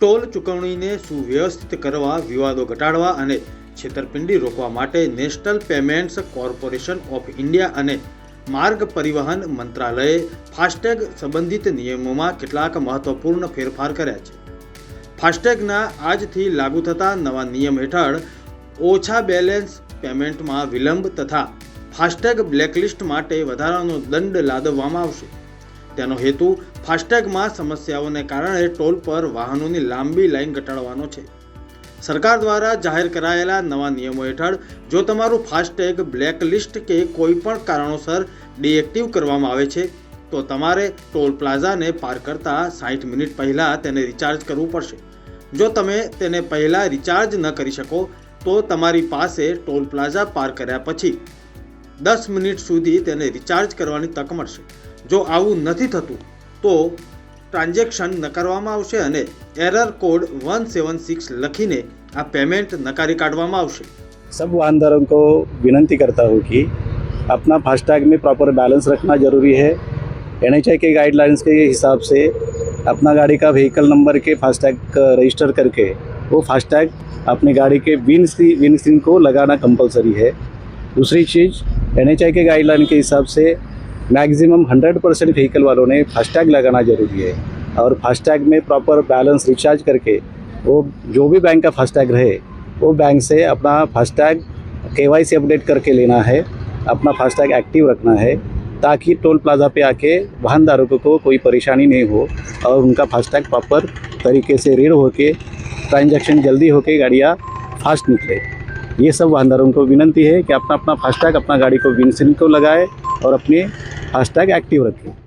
toll ચૂકવણીને સુવ્યવસ્થિત કરવા વિવાદો ઘટાડવા અને છેતરપિંડી રોકવા માટે national payments corporation of India અને માર્ગ પરિવહન મંત્રાલયે ફાસ્ટેગ સંબંધિત નિયમોમાં કેટલાક મહત્વપૂર્ણ ફેરફાર કર્યા છે ફાસ્ટેગના આજથી લાગુ થતા નવા નિયમ હેઠળ ઓછા બેલેન્સ પેમેન્ટમાં વિલંબ તથા ફાસ્ટેગ બ્લેકલિસ્ટ માટે વધારાનો દંડ લાદવવામાં આવશે તેનો હેતુ ફાસ્ટેગમાં સમસ્યાઓને કારણે ટોલ પર વાહનોની લાંબી લાઇન ઘટાડવાનો છે સરકાર દ્વારા જાહેર કરાયેલા નવા નિયમો હેઠળ જો તમારું ફાસ્ટેગ બ્લેકલિસ્ટ કે કોઈપણ કારણોસર ડિએક્ટિવ કરવામાં આવે છે તો તમારે ટોલ પ્લાઝાને પાર કરતાં સાઠ મિનિટ પહેલાં તેને રિચાર્જ કરવું પડશે જો તમે તેને પહેલાં રિચાર્જ ન કરી શકો તો તમારી પાસે ટોલ પ્લાઝા પાર કર્યા પછી દસ મિનિટ સુધી તેને રિચાર્જ કરવાની તક મળશે જો આવું નથી થતું તો ટ્રાન્ઝેક્શન નકારવામાં આવશે અને error code one seven six લખીને આ पेमेंट नकारी काटवामा આવશે सब वाहनदारों को विनती करता हूँ कि अपना फास्टैग में प्रॉपर बैलेंस रखना जरूरी है एन के गाइडलाइंस के हिसाब से अपना गाड़ी का व्हीकल नंबर के फास्टैग रजिस्टर करके वो फास्टैग अपनी गाड़ी के विन स्क्रीन विन स्क्रीन को लगाना कंपलसरी है दूसरी चीज़ एन के गाइडलाइन के हिसाब से मैक्सिमम 100 परसेंट व्हीकल वालों ने फास्टैग लगाना जरूरी है और फास्टैग में प्रॉपर बैलेंस रिचार्ज करके वो जो भी बैंक का फास्टैग रहे वो बैंक से अपना फास्टैग के वाई अपडेट करके लेना है अपना फास्टैग एक्टिव रखना है ताकि टोल प्लाजा पे आके वाहनदारों को कोई परेशानी नहीं हो और उनका फास्टैग प्रॉपर तरीके से रीड होके ट्रांजैक्शन जल्दी होके गाड़ियाँ फास्ट निकले ये सब वाहनदारों को विनंती है कि अपना अपना फास्टैग अपना गाड़ी को विनसिन को लगाए और अपने हैशटैग एक्टिव रखें